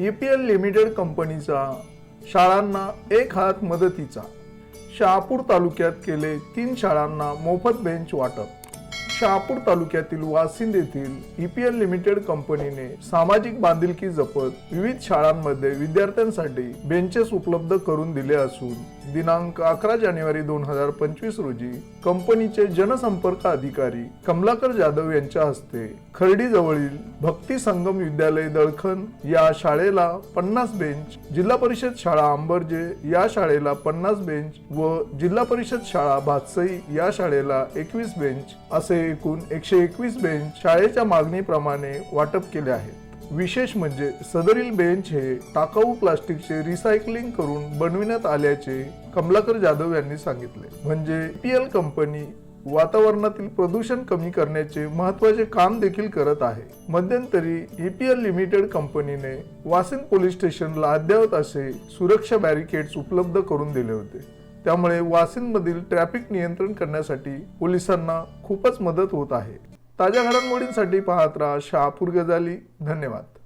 E P L limited कंपनीचा शाळांना एक हात मदतीचा. शहापूर तालुक्यात केले तीन शाळांना मोफत बेंच वाटप. शहापूर तालुक्यातील वासिंद येथील ईपीएल लिमिटेड कंपनीने सामाजिक बांधिलकी जपत विविध शाळांमध्ये विद्यार्थ्यांसाठी बेंचेस उपलब्ध करून दिले असून दिनांक अकरा जानेवारी दोन हजार पंचवीस रोजी कंपनीचे जनसंपर्क अधिकारी कमलाकर जाधव यांच्या हस्ते खर्डी जवळील भक्ती संगम विद्यालय दळखन या शाळेला पन्नास बेंच जिल्हा परिषद शाळा अंबरजे या शाळेला पन्नास बेंच व जिल्हा परिषद शाळा भातसई या शाळेला एकवीस बेंच असे एकूण एकशे एकवीस बेंच शाळेच्या मागणीप्रमाणे वाटप केले आहेत. विशेष म्हणजे सदरील बेंच हे टाकाऊ प्लास्टिकचे रिसायकलिंग करून बनविण्यात आल्याचे कमलाकर जाधव यांनी सांगितले. म्हणजे पी एल कंपनी वातावरणातील प्रदूषण कमी करण्याचे महत्त्वाचे काम देखील करत आहे. मध्यंतरी ईपीएल लिमिटेड कंपनीने वासिंद पोलीस स्टेशनला अद्ययावत असे सुरक्षा बॅरिकेड्स उपलब्ध करून दिले होते. त्यामुळे वासिनमधील ट्रॅफिक नियंत्रण करण्यासाठी पोलिसांना खूपच मदत होत आहे. ताज्या घडामोडींसाठी पाहत राहा शहापूर गजाली धन्यवाद.